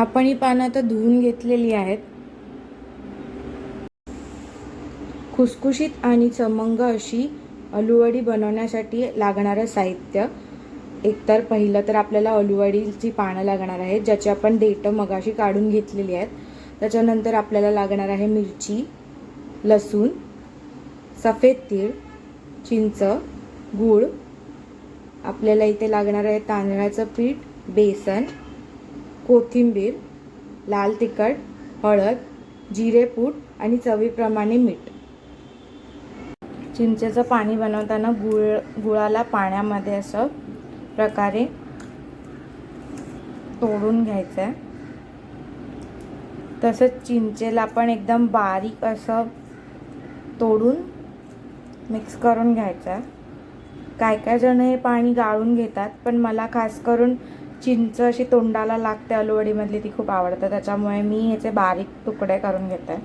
आपण ही पानं आता धुवून घेतलेली आहेत. खुसखुशीत आणि चमंग अशी अलुवडी बनवण्यासाठी लागणारं साहित्य. एकतर पहिलं तर आपल्याला अलुवडीची पानं लागणार आहेत ज्याची आपण देठं मगाशी काढून घेतलेली आहेत. त्याच्यानंतर आपल्याला लागणार आहे मिरची लसूण सफेद तीळ चिंच गूळ. आपल्याला इथे लागणार आहे तांदळाचं पीठ बेसन कोथिंबीर लाल तिखट हळद जिरेपूड आणि चवीप्रमाणे मीठ. चिंचेचं पाणी बनवताना गुळ गुळाला पाण्यामध्ये असं प्रकारे तोडून घ्यायचं आहे तसंच चिंचेला पण एकदम बारीक असं तोडून मिक्स करून घ्यायचं आहे काय काय जण हे पाणी गाळून घेतात पण मला खास करून चिंच अशी तोंडाला लागते अलुवडीमधली ती खूप आवडतं. त्याच्यामुळे मी ह्याचे बारीक तुकडे करून घेते.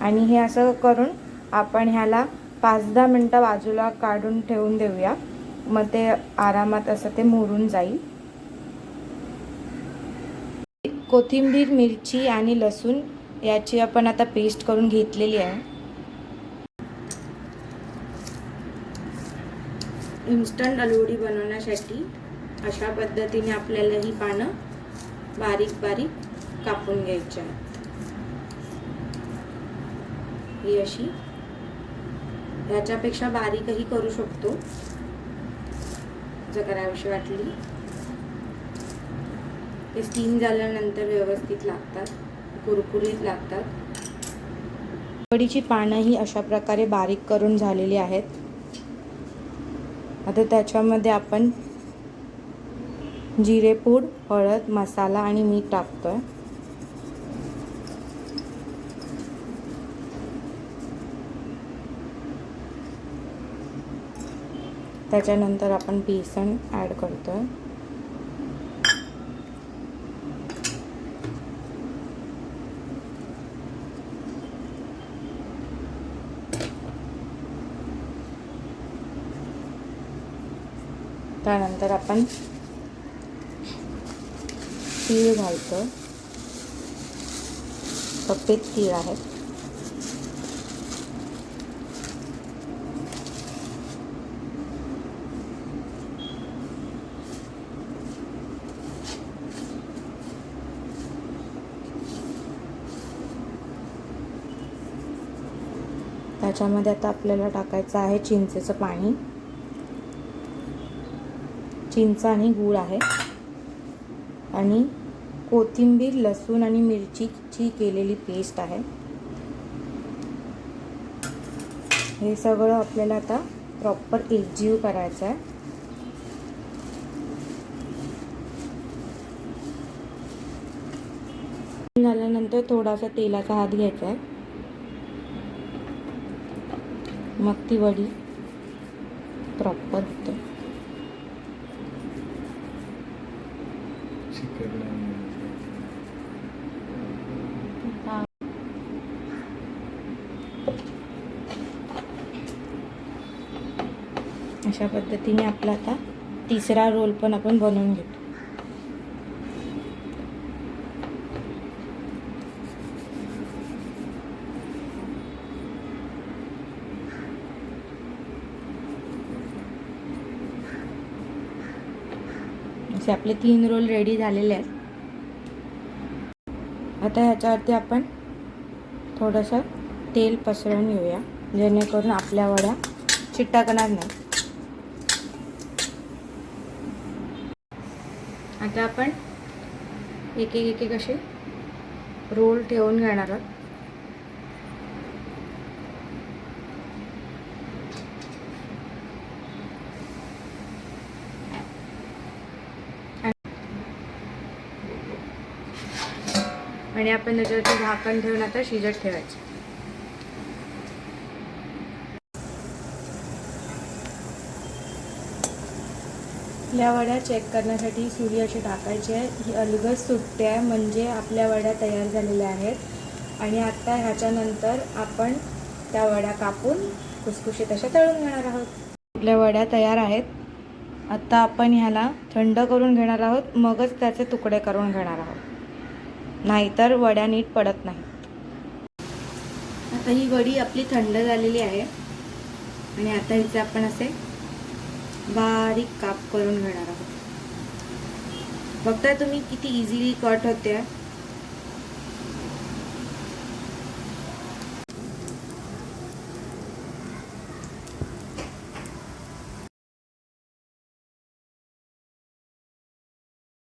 आणि हे असं करून आपण ह्याला पाच दहा मिनटं बाजूला काढून ठेवून देऊया. मग ते आरामात असं ते मुरून जाईल. कोथिंबीर मिरची आणि लसूण याची आपण आता पेस्ट करून घेतलेली आहे. इन्स्टंट अलुडी बनवण्यासाठी अशा पद्धतीने आपल्याला ही पानं बारीक बारीक कापून घ्यायची आहेत. ही अशी. ह्याच्यापेक्षा बारीकही करू शकतो. जर करावीशी वाटली. ते स्टीम झाल्यानंतर व्यवस्थित लागतात. कुरकुरीत लागतात. वडीची पानं ही अशा प्रकारे बारीक करून झालेली आहेत. आता त्याच्यामध्ये आपण जिरेपूड हळद मसाला आणि मीठ टाकतो आहे त्याच्यानंतर आपण बेसन ॲड करतो आहे त्यानंतर आपण तीळ घालतो. सफेद तीळ आहेत त्याच्यामध्ये आता आपल्याला टाकायचं आहे चिंचेचं पाणी. चिंच आणि गूळ आहे. आणि कोथिंबीर लसूण आणि मिरचीची केलेली पेस्ट आहे. हे सगळं आपल्याला आता प्रॉपर एकजीव करायचं आहे. झाल्यानंतर थोडासा तेलाचा हात घ्यायचा आहे. मग ती वडी प्रॉपर होते. अशा पद्धतीने आपला आता तिसरा रोल पण आपण बनवून घेतो. असे आपले तीन रोल रेडी झालेले आहेत. आता ह्याच्यावरती आपण थोडंसं तेल पसरवून घेऊया जेणेकरून आपल्या वड्या चिटकणार नाही आता आपण एक एक एक एक असे रोल ठेवून घेणार आहोत. आणि आपण त्याच्यावरती झाकण ठेवून आता शिजत ठेवायचं. आपल्या वड्या चेक करण्यासाठी सुरी अशी टाकायची आहे. ही अलगद सुट्टी आहे म्हणजे आपल्या वड्या तयार झालेल्या आहेत. आणि आत्ता ह्याच्यानंतर आपण त्या वड्या कापून कुसकुशीत अशा तळून घेणार आहोत. आपल्या वड्या तयार आहेत. आत्ता आपण ह्याला थंड करून घेणार आहोत. मगच त्याचे तुकडे करून घेणार आहोत. नाहीतर वड्या नीट पडत नाही. आता ही वडी आपली थंड झालेली आहे. आणि आता हिचे आपण असे बारीक काप करून घेणार आहोत. बघताय तुम्ही किती इझिली कट होते.